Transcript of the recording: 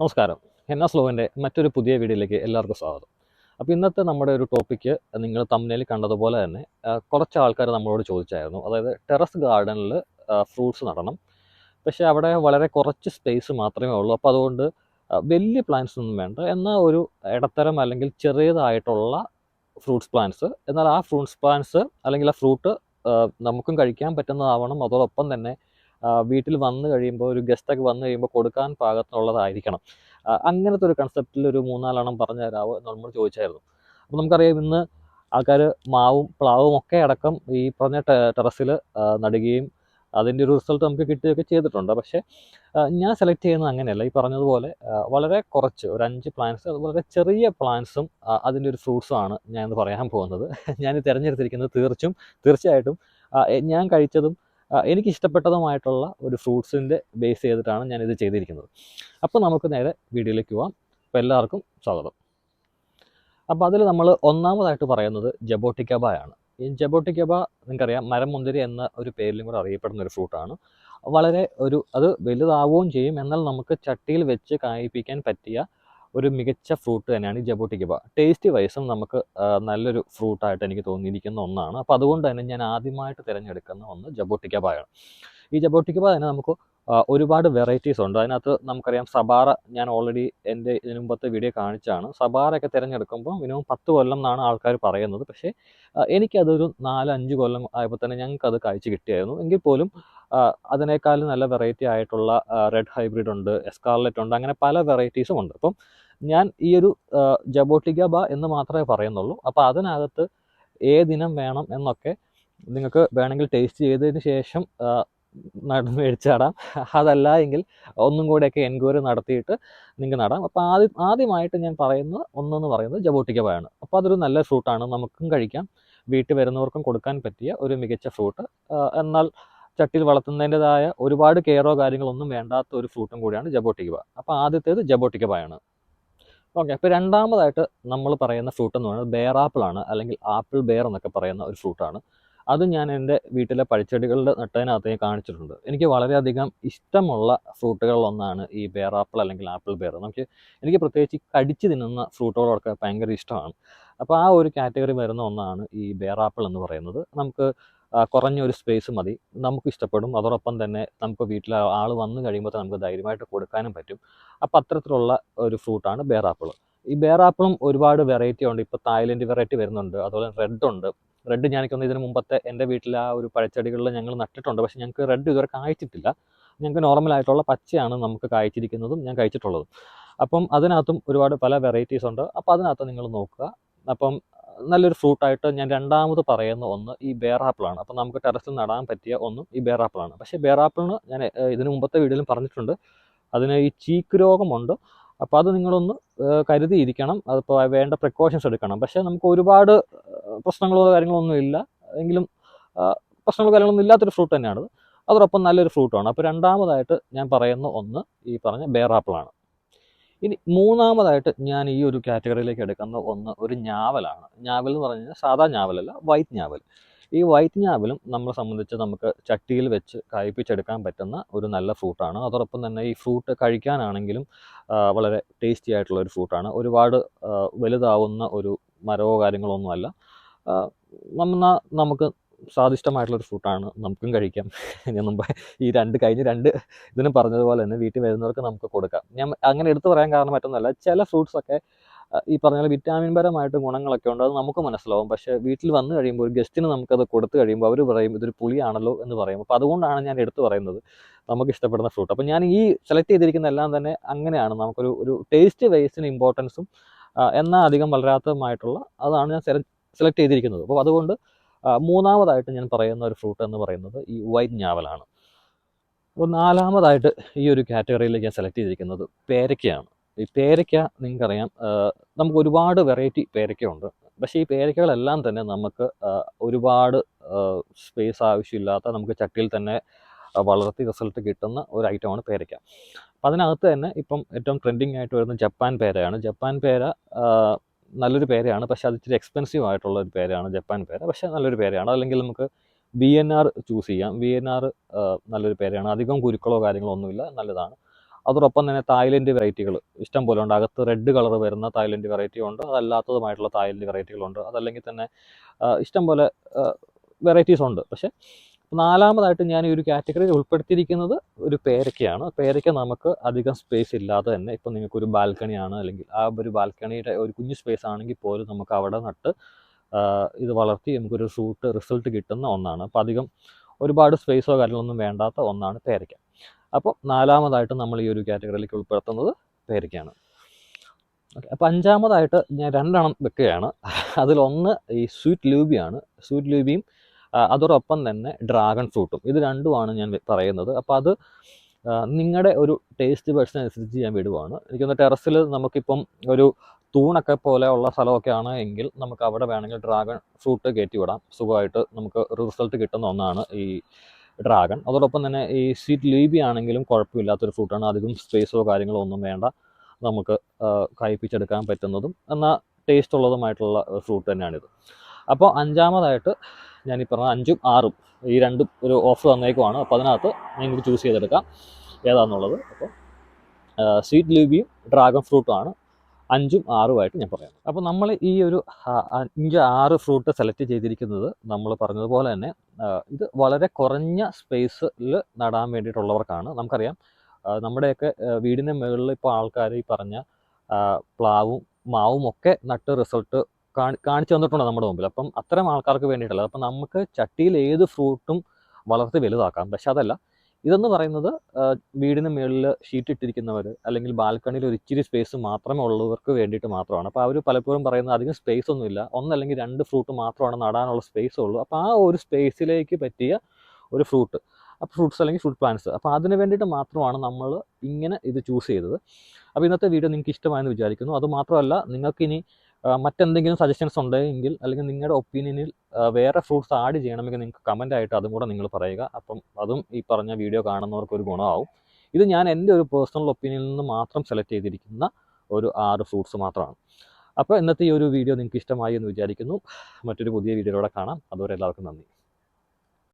നമസ്കാരം. എന്ന സ്ലോവിന്റെ മറ്റൊരു പുതിയ വീഡിയോയിലേക്ക് എല്ലാവർക്കും സ്വാഗതം. അപ്പോൾ ഇന്നത്തെ നമ്മുടെ ഒരു ടോപ്പിക്ക് നിങ്ങൾ തമ്മിൽ കണ്ടതുപോലെ തന്നെ കുറച്ച് ആൾക്കാർ നമ്മളോട് ചോദിച്ചായിരുന്നു. അതായത് ടെറസ് ഗാർഡനിൽ ഫ്രൂട്ട്സ് നടണം. പക്ഷേ അവിടെ വളരെ കുറച്ച് സ്പേസ് മാത്രമേ ഉള്ളൂ. അപ്പോൾ അതുകൊണ്ട് വലിയ പ്ലാന്റ്സ് ഒന്നും വേണ്ട. എന്നാൽ ഒരു ഇടത്തരം അല്ലെങ്കിൽ ചെറിയതായിട്ടുള്ള ഫ്രൂട്ട്സ് പ്ലാന്റ്സ് എന്നാൽ ആ ഫ്രൂട്ട്സ് പ്ലാന്റ്സ് അല്ലെങ്കിൽ ആ ഫ്രൂട്ട് നമുക്കും കഴിക്കാൻ പറ്റുന്നതാവണം. അതോടൊപ്പം തന്നെ വീട്ടിൽ വന്നു കഴിയുമ്പോൾ ഒരു ഗസ്റ്റൊക്കെ വന്നു കഴിയുമ്പോൾ കൊടുക്കാൻ പാകത്തിനുള്ളതായിരിക്കണം. അങ്ങനത്തെ ഒരു കൺസെപ്റ്റിൽ ഒരു മൂന്നാലെണ്ണം പറഞ്ഞു തരാമോ എന്ന് നമ്മൾ ചോദിച്ചായിരുന്നു. അപ്പോൾ നമുക്കറിയാം ഇന്ന് ആൾക്കാർ മാവും പ്ലാവും ഒക്കെ അടക്കം ഈ പറഞ്ഞ ടെറസിൽ നടുകയും അതിന്റെ ഒരു റിസൾട്ട് നമുക്ക് കിട്ടുകയൊക്കെ ചെയ്തിട്ടുണ്ട്. പക്ഷേ ഞാൻ സെലക്ട് ചെയ്യുന്നത് അങ്ങനെയല്ല. ഈ പറഞ്ഞതുപോലെ വളരെ കുറച്ച് ഒരു അഞ്ച് പ്ലാന്റ്സ് അത് വളരെ ചെറിയ പ്ലാന്റ്സും അതിന്റെ ഒരു ഫ്രൂട്ട്സും ആണ് ഞാൻ ഇന്ന് പറയാൻ പോകുന്നത്. ഞാൻ തിരഞ്ഞെടുത്തിരിക്കുന്നത് തീർച്ചും തീർച്ചയായിട്ടും ഞാൻ കഴിച്ചതും എനിക്ക് ഇഷ്ടപ്പെട്ടതുമായിട്ടുള്ള ഒരു ഫ്രൂട്ട്സിന്റെ ബേസ് ചെയ്തിട്ടാണ് ഞാൻ ഇത് ചെയ്തിരിക്കുന്നത്. അപ്പോൾ നമുക്ക് നേരെ വീഡിയോയിലേക്ക് പോവാം. അപ്പോൾ എല്ലാവർക്കും സ്വാഗതം. അപ്പോൾ അതിൽ നമ്മൾ ഒന്നാമതായിട്ട് പറയുന്നത് ജബോട്ടിക്കബ ആണ്. ഈ ജബോട്ടിക്കബ നിങ്ങൾക്കറിയാം മരം മുന്തിരി എന്ന ഒരു പേരിലും കൂടെ അറിയപ്പെടുന്ന ഒരു ഫ്രൂട്ടാണ് വളരെ ഒരു അത് വലുതാവുകയും ചെയ്യും. എന്നാൽ നമുക്ക് ചട്ടിയിൽ വെച്ച് കായ്പിക്കാൻ പറ്റിയ ഒരു മികച്ച ഫ്രൂട്ട് തന്നെയാണ് ഈ ജബോട്ടിക്കബ ടേസ്റ്റി വൈസും നമുക്ക് നല്ലൊരു ഫ്രൂട്ടായിട്ട് എനിക്ക് തോന്നിയിരിക്കുന്ന ഒന്നാണ്. അപ്പോൾ അതുകൊണ്ട് തന്നെ ഞാൻ ആദ്യമായിട്ട് തിരഞ്ഞെടുക്കുന്ന ഒന്ന് ജബോട്ടിക്കബയാണ് ഈ ജബോട്ടിക്കബ തന്നെ നമുക്ക് ഒരുപാട് വെറൈറ്റീസ് ഉണ്ട്. അതിനകത്ത് നമുക്കറിയാം സബാറ ഞാൻ ഓൾറെഡി എന്റെ ഇതിനു മുമ്പത്തെ വീഡിയോ കാണിച്ചാണ്. സബാറയൊക്കെ തിരഞ്ഞെടുക്കുമ്പോൾ മിനിമം പത്ത് കൊല്ലം എന്നാണ് ആൾക്കാർ പറയുന്നത്. പക്ഷേ എനിക്കതൊരു നാല് അഞ്ച് കൊല്ലം ആയപ്പോൾ തന്നെ ഞങ്ങൾക്ക് അത് കാഴ്ച കിട്ടിയായിരുന്നു. എങ്കിൽ പോലും അതിനേക്കാളും നല്ല വെറൈറ്റി ആയിട്ടുള്ള റെഡ് ഹൈബ്രിഡ് ഉണ്ട് എസ്കാർലെറ്റ് ഉണ്ട് അങ്ങനെ പല വെറൈറ്റീസും ഉണ്ട്. അപ്പം ഞാൻ ഈ ഒരു ജബോട്ടിക ബ എന്ന് മാത്രമേ പറയുന്നുള്ളൂ. അപ്പോൾ അതിനകത്ത് ഏതിനം വേണം എന്നൊക്കെ നിങ്ങൾക്ക് വേണമെങ്കിൽ ടേസ്റ്റ് ചെയ്തതിന് ശേഷം നടന്ന് നട. മേടിച്ചാടാം അതല്ല എങ്കിൽ ഒന്നും കൂടെയൊക്കെ എൻക്വയറി നടത്തിയിട്ട് നിങ്ങൾക്ക് നടാം. അപ്പോൾ ആദ്യം ആദ്യമായിട്ട് ഞാൻ പറയുന്ന ഒന്നെന്ന് പറയുന്നത് ജബോട്ടിക്കബയാണ് അപ്പോൾ അതൊരു നല്ല ഫ്രൂട്ടാണ് നമുക്കും കഴിക്കാം. വീട്ടിൽ വരുന്നവർക്കും കൊടുക്കാൻ പറ്റിയ ഒരു മികച്ച ഫ്രൂട്ട് എന്നാൽ ചട്ടിയിൽ വളർത്തുന്നതിന്റെതായ ഒരുപാട് കെയറോ കാര്യങ്ങളൊന്നും വേണ്ടാത്ത ഒരു ഫ്രൂട്ടും കൂടിയാണ് ജബോട്ടിക്കബ അപ്പോൾ ആദ്യത്തേത് ജബോട്ടിക്കബയാണ് ഓക്കെ അപ്പോൾ രണ്ടാമതായിട്ട് നമ്മൾ പറയുന്ന ഫ്രൂട്ട് എന്ന് പറയുന്നത് ബെയർ ആപ്പിളാണ് അല്ലെങ്കിൽ ആപ്പിൾ ബെയർ എന്നൊക്കെ പറയുന്ന ഒരു ഫ്രൂട്ടാണ് അത് ഞാൻ എന്റെ വീട്ടിലെ പഴച്ചെടികളുടെ നട്ടതിനകത്ത് ഞാൻ കാണിച്ചിട്ടുണ്ട്. എനിക്ക് വളരെയധികം ഇഷ്ടമുള്ള ഫ്രൂട്ടുകളിലൊന്നാണ് ഈ ബെയർ ആപ്പിൾ അല്ലെങ്കിൽ ആപ്പിൾ ബെയർ. നമുക്ക് എനിക്ക് പ്രത്യേകിച്ച് കടിച്ച് തിന്നുന്ന ഫ്രൂട്ടുകളൊക്കെ ഭയങ്കര ഇഷ്ടമാണ്. അപ്പോൾ ആ ഒരു കാറ്റഗറി വരുന്ന ഒന്നാണ് ഈ ബെയർ ആപ്പിൾ എന്ന് പറയുന്നത്. നമുക്ക് കുറഞ്ഞ ഒരു സ്പേസ് മതി. നമുക്ക് ഇഷ്ടപ്പെടും. അതോടൊപ്പം തന്നെ നമുക്ക് വീട്ടിൽ ആൾ വന്നു കഴിയുമ്പോൾ നമുക്ക് ധൈര്യമായിട്ട് കൊടുക്കാനും പറ്റും. അപ്പോൾ അത്തരത്തിലുള്ള ഒരു ഫ്രൂട്ടാണ് ബേറാപ്പിൾ ഈ ബേറാപ്പിളും ഒരുപാട് വെറൈറ്റി ഉണ്ട്. ഇപ്പോൾ തായ്ലൻഡ് വെറൈറ്റി വരുന്നുണ്ട്. അതുപോലെ റെഡ് ഉണ്ട്. റെഡ് ഞാനിക്കൊന്ന് ഇതിന് മുമ്പത്തെ എന്റെ വീട്ടിൽ ആ ഒരു പഴച്ചെടികളിൽ ഞങ്ങൾ നട്ടിട്ടുണ്ട്. പക്ഷേ ഞങ്ങൾക്ക് റെഡ് ഇതുവരെ കായ്ച്ചിട്ടില്ല. ഞങ്ങൾക്ക് നോർമലായിട്ടുള്ള പച്ചയാണ് നമുക്ക് കായ്ച്ചിരിക്കുന്നതും ഞാൻ കഴിച്ചിട്ടുള്ളതും. അപ്പം അതിനകത്തും ഒരുപാട് പല വെറൈറ്റീസ് ഉണ്ട്. അപ്പോൾ അതിനകത്ത് നിങ്ങൾ നോക്കുക. അപ്പം നല്ലൊരു ഫ്രൂട്ടായിട്ട് ഞാൻ രണ്ടാമത് പറയുന്ന ഒന്ന് ഈ ബെയർ ആപ്പിളാണ് അപ്പോൾ നമുക്ക് ടെറസിൽ നടാൻ പറ്റിയ ഒന്നും ഈ ബെയർ ആപ്പിളാണ് പക്ഷേ ബെയർ ആപ്പിളിന് ഞാൻ ഇതിന് മുമ്പത്തെ വീഡിയോയിലും പറഞ്ഞിട്ടുണ്ട്. അതിന് ഈ ചീക്ക് രോഗമുണ്ട്. അപ്പോൾ അത് നിങ്ങളൊന്ന് കരുതിയിരിക്കണം. അതിപ്പോൾ വേണ്ട പ്രിക്കോഷൻസ് എടുക്കണം. പക്ഷേ നമുക്ക് ഒരുപാട് പ്രശ്നങ്ങളോ കാര്യങ്ങളോ ഒന്നും ഇല്ല. എങ്കിലും പ്രശ്നങ്ങളോ കാര്യങ്ങളൊന്നും ഇല്ലാത്തൊരു ഫ്രൂട്ട് തന്നെയാണ് അതോടൊപ്പം നല്ലൊരു ഫ്രൂട്ടാണ് അപ്പോൾ രണ്ടാമതായിട്ട് ഞാൻ പറയുന്ന ഒന്ന് ഈ പറഞ്ഞ ബെയർ ആപ്പിളാണ് ഇനി മൂന്നാമതായിട്ട് ഞാൻ ഈ ഒരു കാറ്റഗറിയിലേക്ക് എടുക്കുന്ന ഒന്ന് ഒരു ഞാവലാണ്. ഞാവൽ എന്ന് പറഞ്ഞു കഴിഞ്ഞാൽ സാധാ ഞാവലല്ല വൈറ്റ് ഞാവൽ. ഈ വൈറ്റ് ഞാവലും നമ്മളെ സംബന്ധിച്ച് നമുക്ക് ചട്ടിയിൽ വെച്ച് കായ്പ്പിച്ചെടുക്കാൻ പറ്റുന്ന ഒരു നല്ല ഫ്രൂട്ടാണ്. അതോടൊപ്പം തന്നെ ഈ ഫ്രൂട്ട് കഴിക്കാനാണെങ്കിലും വളരെ ടേസ്റ്റി ആയിട്ടുള്ള ഒരു ഫ്രൂട്ടാണ്. ഒരുപാട് വലുതാവുന്ന ഒരു മരമോ കാര്യങ്ങളോ ഒന്നുമല്ല. നമ്മ നമുക്ക് സ്വാദിഷ്ടമായിട്ടുള്ള ഒരു ഫ്രൂട്ടാണ് നമുക്കും കഴിക്കാം. ഞാൻ മുമ്പ് ഈ രണ്ട് കഴിഞ്ഞ രണ്ട് ഇതിന് പറഞ്ഞതുപോലെ തന്നെ വീട്ടിൽ വരുന്നവർക്ക് നമുക്ക് കൊടുക്കാം. ഞാൻ അങ്ങനെ എടുത്തു പറയാൻ കാരണം മറ്റൊന്നല്ല ചില ഫ്രൂട്ട്സൊക്കെ ഈ പറഞ്ഞ വിറ്റാമിൻ പരമായിട്ട് ഗുണങ്ങളൊക്കെ ഉണ്ട് അത് നമുക്ക് മനസ്സിലാവും. പക്ഷേ വീട്ടിൽ വന്നു കഴിയുമ്പോൾ ഒരു ഗസ്റ്റിന് നമുക്കത് കൊടുത്തു കഴിയുമ്പോൾ അവർ പറയും ഇതൊരു പുളിയാണല്ലോ എന്ന് പറയും. അപ്പോൾ അതുകൊണ്ടാണ് ഞാൻ എടുത്തു പറയുന്നത് നമുക്ക് ഇഷ്ടപ്പെടുന്ന ഫ്രൂട്ട് അപ്പോൾ ഞാൻ ഈ സെലക്ട് ചെയ്തിരിക്കുന്ന എല്ലാം തന്നെ അങ്ങനെയാണ്. നമുക്കൊരു ഒരു ടേസ്റ്റ് വൈസിന് ഇമ്പോർട്ടൻസും എന്നാൽ അധികം വളരാത്തതുമായിട്ടുള്ള അതാണ് ഞാൻ സെലക്ട് ചെയ്തിരിക്കുന്നത്. അപ്പോൾ അതുകൊണ്ട് മൂന്നാമതായിട്ട് ഞാൻ പറയുന്ന ഒരു ഫ്രൂട്ട് എന്ന് പറയുന്നത് ഈ വൈറ്റ് ഞാവലാണ്. അപ്പോൾ നാലാമതായിട്ട് ഈ ഒരു കാറ്റഗറിയിലേക്ക് ഞാൻ സെലക്ട് ചെയ്തിരിക്കുന്നത് പേരയ്ക്കയാണ്. ഈ പേരയ്ക്ക നിങ്ങൾക്കറിയാം നമുക്ക് ഒരുപാട് വെറൈറ്റി പേരയ്ക്കയുണ്ട്. പക്ഷേ ഈ പേരയ്ക്കകളെല്ലാം തന്നെ നമുക്ക് ഒരുപാട് സ്പേസ് ആവശ്യമില്ലാത്ത നമുക്ക് ചട്ടിയിൽ തന്നെ വളർത്തി റിസൾട്ട് കിട്ടുന്ന ഒരു ഐറ്റമാണ് പേരയ്ക്ക. അപ്പം അതിനകത്ത് തന്നെ ഇപ്പം ഏറ്റവും ട്രെൻഡിങ് ആയിട്ട് വരുന്ന ജപ്പാൻ പേരയാണ്. ജപ്പാൻ പേര നല്ലൊരു പേരയാണ്. പക്ഷെ അത് ഇച്ചിരി എക്സ്പെൻസീവ് ആയിട്ടുള്ള ഒരു പേരാണ് ജപ്പാൻ പേര. പക്ഷെ നല്ലൊരു പേരയാണ്. അല്ലെങ്കിൽ നമുക്ക് ബി എൻ ആർ ചൂസ് ചെയ്യാം. ബി എൻ ആർ നല്ലൊരു പേരയാണ്. അധികം കുരുക്കളോ കാര്യങ്ങളോ ഒന്നുമില്ല. നല്ലതാണ്. അതോടൊപ്പം തന്നെ തായ്ലൻഡ് വെറൈറ്റികൾ ഇഷ്ടം പോലെ ഉണ്ട്. അകത്ത് റെഡ് കളർ വരുന്ന തായ്ലൻഡ് വെറൈറ്റി ഉണ്ട്. അതല്ലാത്തതുമായിട്ടുള്ള തായ്ലൻഡ് വെറൈറ്റികളുണ്ട് അതല്ലെങ്കിൽ തന്നെ ഇഷ്ടം പോലെ വെറൈറ്റീസ് ഉണ്ട്. പക്ഷേ നാലാമതായിട്ട് ഞാൻ ഈ ഒരു കാറ്റഗറിയിൽ ഉൾപ്പെടുത്തിയിരിക്കുന്നത് ഒരു പേരയ്ക്കയാണ് പേരയ്ക്ക നമുക്ക് അധികം സ്പേസ് ഇല്ലാതെ തന്നെ ഇപ്പം നിങ്ങൾക്കൊരു ബാൽക്കണിയാണ് അല്ലെങ്കിൽ ആ ഒരു ബാൽക്കണിയുടെ ഒരു കുഞ്ഞു സ്പേസ് ആണെങ്കിൽ പോലും നമുക്ക് അവിടെ നട്ട് ഇത് വളർത്തി നമുക്കൊരു ഫ്രൂട്ട് റിസൾട്ട് കിട്ടുന്ന ഒന്നാണ്. അപ്പോൾ അധികം ഒരുപാട് സ്പേസോ കാര്യങ്ങളൊന്നും വേണ്ടാത്ത ഒന്നാണ് പേരയ്ക്ക അപ്പോൾ നാലാമതായിട്ട് നമ്മൾ ഈ ഒരു കാറ്റഗറിയിലേക്ക് ഉൾപ്പെടുത്തുന്നത് പേരക്കയാണ്. ഓക്കെ അപ്പോൾ അഞ്ചാമതായിട്ട് ഞാൻ രണ്ടെണ്ണം വെക്കുകയാണ്. അതിലൊന്ന് ഈ സ്വീറ്റ് ലൂബിയാണ് സ്വീറ്റ് ലൂബിയും അതോടൊപ്പം തന്നെ ഡ്രാഗൺ ഫ്രൂട്ടും ഇത് രണ്ടുമാണ് ഞാൻ പറയുന്നത്. അപ്പോൾ അത് നിങ്ങളുടെ ഒരു ടേസ്റ്റ് ബഡ്സിനനുസരിച്ച് ഞാൻ വിടുവാണ്. എനിക്കൊന്ന് ടെറസിൽ നമുക്കിപ്പം ഒരു തൂണൊക്കെ പോലെ ഉള്ള സ്ഥലമൊക്കെ ആണ് എങ്കിൽ നമുക്ക് അവിടെ വേണമെങ്കിൽ ഡ്രാഗൺ ഫ്രൂട്ട് കയറ്റി വിടാം. സുഖമായിട്ട് നമുക്ക് റിസൾട്ട് കിട്ടുന്ന ഒന്നാണ് ഈ ഡ്രാഗൺ അതോടൊപ്പം തന്നെ ഈ സ്വീറ്റ് ലീബി ആണെങ്കിലും കുഴപ്പമില്ലാത്തൊരു ഫ്രൂട്ടാണ് അധികം സ്പേസോ കാര്യങ്ങളോ ഒന്നും വേണ്ട. നമുക്ക് കായ്പിച്ചെടുക്കാൻ പറ്റുന്നതും എന്നാൽ ടേസ്റ്റ് ഉള്ളതുമായിട്ടുള്ള ഫ്രൂട്ട് തന്നെയാണിത്. അപ്പോൾ അഞ്ചാമതായിട്ട് ഞാൻ പറഞ്ഞ അഞ്ചും ആറും ഈ രണ്ടും ഒരു ഓഫർ തന്നേക്കുവാണ് അപ്പോൾ അതിനകത്ത് നിങ്ങൾക്ക് ചൂസ് ചെയ്തെടുക്കാം. ഏതാണെന്നുള്ളത് അപ്പോൾ സ്വീറ്റ് ലൂബിയും ഡ്രാഗൺ ഫ്രൂട്ടും ആണ്. അഞ്ചും ആറുമായിട്ട് ഞാൻ പറയാം. അപ്പോൾ നമ്മൾ ഈ ഒരു അഞ്ച് ആറ് ഫ്രൂട്ട് സെലക്ട് ചെയ്തിരിക്കുന്നത് നമ്മൾ പറഞ്ഞതുപോലെ തന്നെ ഇത് വളരെ കുറഞ്ഞ സ്പേസിൽ നടാൻ വേണ്ടിയിട്ടുള്ളവർക്കാണ്. നമുക്കറിയാം നമ്മുടെയൊക്കെ വീടിന്റെ മുകളിൽ ഇപ്പോൾ ആൾക്കാർ ഈ പറഞ്ഞ പ്ലാവും മാവും ഒക്കെ നട്ട് റിസൾട്ട് കാണിച്ചു തന്നിട്ടുണ്ട് നമ്മുടെ മുമ്പിൽ. അപ്പം അത്തരം ആൾക്കാർക്ക് വേണ്ടിയിട്ടുള്ളത് അപ്പം നമുക്ക് ചട്ടിയിൽ ഏത് ഫ്രൂട്ടും വളർത്തി വലുതാക്കാം. പക്ഷെ അതല്ല ഇതെന്ന് പറയുന്നത് വീടിന് മുകളിൽ ഷീറ്റ് ഇട്ടിരിക്കുന്നവർ അല്ലെങ്കിൽ ബാൽക്കണിയിൽ ഒരു ഇച്ചിരി സ്പേസ് മാത്രമേ ഉള്ളവർക്ക് വേണ്ടിയിട്ട് മാത്രമാണ്. അപ്പോൾ അവർ പലപ്പോഴും പറയുന്നത് അധികം സ്പേസ് ഒന്നുമില്ല ഒന്നല്ലെങ്കിൽ രണ്ട് ഫ്രൂട്ട് മാത്രമാണ് നടാനുള്ള സ്പേസ് ഉള്ളൂ. അപ്പോൾ ആ ഒരു സ്പേസിലേക്ക് പറ്റിയ ഒരു ഫ്രൂട്ട് അപ്പോൾ ഫ്രൂട്ട്സ് അല്ലെങ്കിൽ ഫ്രൂട്ട് പ്ലാന്റ്സ്. അപ്പോൾ അതിന് വേണ്ടിയിട്ട് മാത്രമാണ് നമ്മൾ ഇങ്ങനെ ഇത് ചൂസ് ചെയ്തത്. അപ്പോൾ ഇന്നത്തെ വീഡിയോ നിങ്ങൾക്ക് ഇഷ്ടമായെന്ന് വിചാരിക്കുന്നു. അതുമാത്രമല്ല നിങ്ങൾക്കിനി മറ്റെന്തെങ്കിലും സജഷൻസ് ഉണ്ടെങ്കിൽ അല്ലെങ്കിൽ നിങ്ങളുടെ ഒപ്പീനിയനിൽ വേറെ ഫ്രൂട്ട്സ് ആഡ് ചെയ്യണമെങ്കിൽ നിങ്ങൾക്ക് കമന്റ് ആയിട്ട് അതും കൂടെ നിങ്ങൾ പറയുക. അപ്പം അതും ഈ പറഞ്ഞ വീഡിയോ കാണുന്നവർക്ക് ഒരു ഗുണമാവും. ഇത് ഞാൻ എന്റെ ഒരു പേഴ്സണൽ ഒപ്പീനിയനിൽ നിന്ന് മാത്രം സെലക്ട് ചെയ്തിരിക്കുന്ന ഒരു ആറ് ഫ്രൂട്ട്സ് മാത്രമാണ്. അപ്പോൾ ഇന്നത്തെ ഈ ഒരു വീഡിയോ നിങ്ങൾക്ക് ഇഷ്ടമായി എന്ന് വിചാരിക്കുന്നു. മറ്റൊരു പുതിയ വീഡിയോയിലൂടെ കാണാം. അതുവരെ എല്ലാവർക്കും നന്ദി.